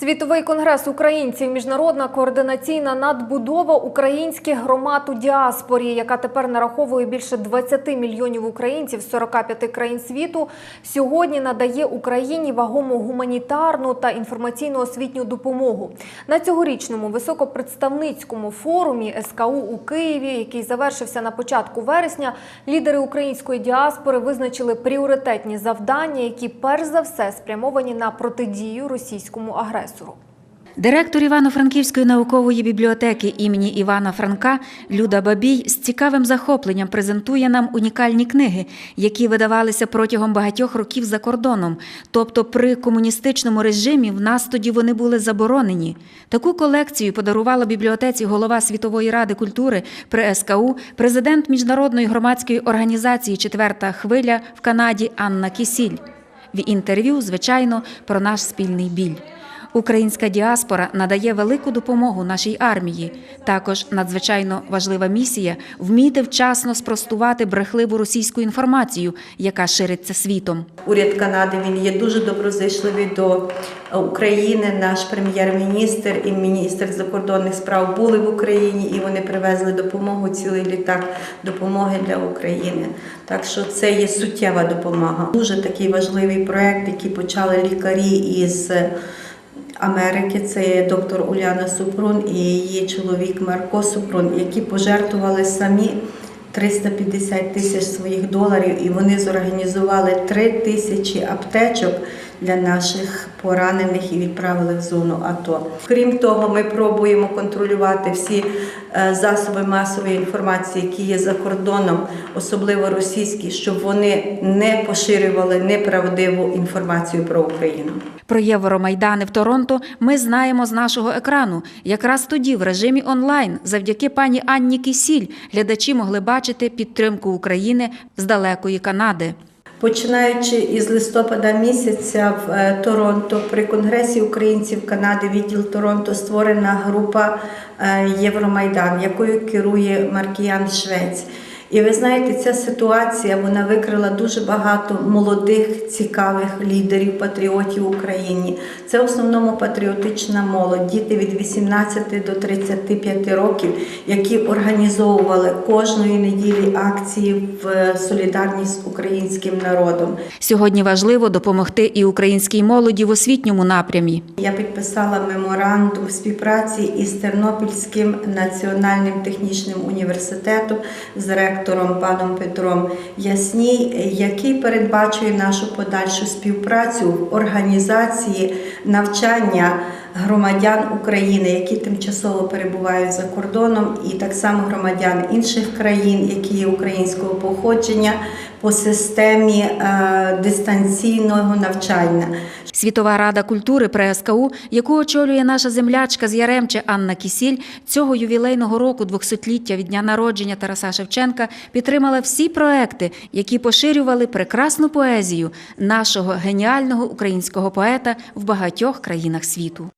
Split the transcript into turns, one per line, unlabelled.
Світовий конгрес українців, міжнародна координаційна надбудова українських громад у діаспорі, яка тепер нараховує більше 20 мільйонів українців з 45 країн світу, сьогодні надає Україні вагому гуманітарну та інформаційно-освітню допомогу. На цьогорічному високопредставницькому форумі СКУ у Києві, який завершився на початку вересня, лідери української діаспори визначили пріоритетні завдання, які перш за все спрямовані на протидію російському агресору.
Директор Івано-Франківської наукової бібліотеки імені Івана Франка Люда Бабій з цікавим захопленням презентує нам унікальні книги, які видавалися протягом багатьох років за кордоном. Тобто при комуністичному режимі в нас тоді вони були заборонені. Таку колекцію подарувала бібліотеці голова Світової ради культури при СКУ, президент міжнародної громадської організації Четверта хвиля в Канаді Анна Кісіль. В інтерв'ю, звичайно, про наш спільний біль. Українська діаспора надає велику допомогу нашій армії. Також надзвичайно важлива місія вміти вчасно спростувати брехливу російську інформацію, яка шириться світом.
Уряд Канади він є дуже доброзичливий до України. Наш прем'єр-міністр і міністр закордонних справ були в Україні і вони привезли допомогу, цілий літак допомоги для України. Так що це є суттєва допомога. Дуже такий важливий проект, який почали лікарі із. Америки. Це є доктор Уляна Супрун і її чоловік Марко Супрун, які пожертвували самі 350 тисяч своїх доларів, і вони зорганізували 3 тисячі аптечок для наших поранених і відправили в зону АТО. Крім того, ми пробуємо контролювати всі е, засоби масової інформації, які є за кордоном, особливо російські, щоб вони не поширювали неправдиву інформацію про Україну.
Про Євромайдани в Торонто ми знаємо з нашого екрану. Якраз тоді, в режимі онлайн, завдяки пані Анні Кісіль, глядачі могли бачити підтримку України з далекої Канади.
Починаючи із листопада місяця в е, Торонто при Конгресі українців Канади, відділ Торонто створена група е, Євромайдан, якою керує Маркіян Швець. І ви знаєте, ця ситуація вона викрила дуже багато молодих, цікавих лідерів, патріотів в Україні. Це в основному патріотична молодь, діти від 18 до 35 років, які організовували кожної неділі акції в солідарність з українським народом.
Сьогодні важливо допомогти і українській молоді в освітньому напрямі.
Я підписала меморандум співпраці із Тернопільським національним технічним університетом з ректором паном Петром Ясній, який передбачує нашу подальшу співпрацю в організації навчання громадян України, які тимчасово перебувають за кордоном, і так само громадян інших країн, які є українського походження по системі е, дистанційного навчання.
Світова рада культури при СКУ, яку очолює наша землячка з Яремче Анна Кісіль, цього ювілейного року 200-ліття від дня народження Тараса Шевченка підтримала всі проекти, які поширювали прекрасну поезію нашого геніального українського поета в багатьох країнах світу.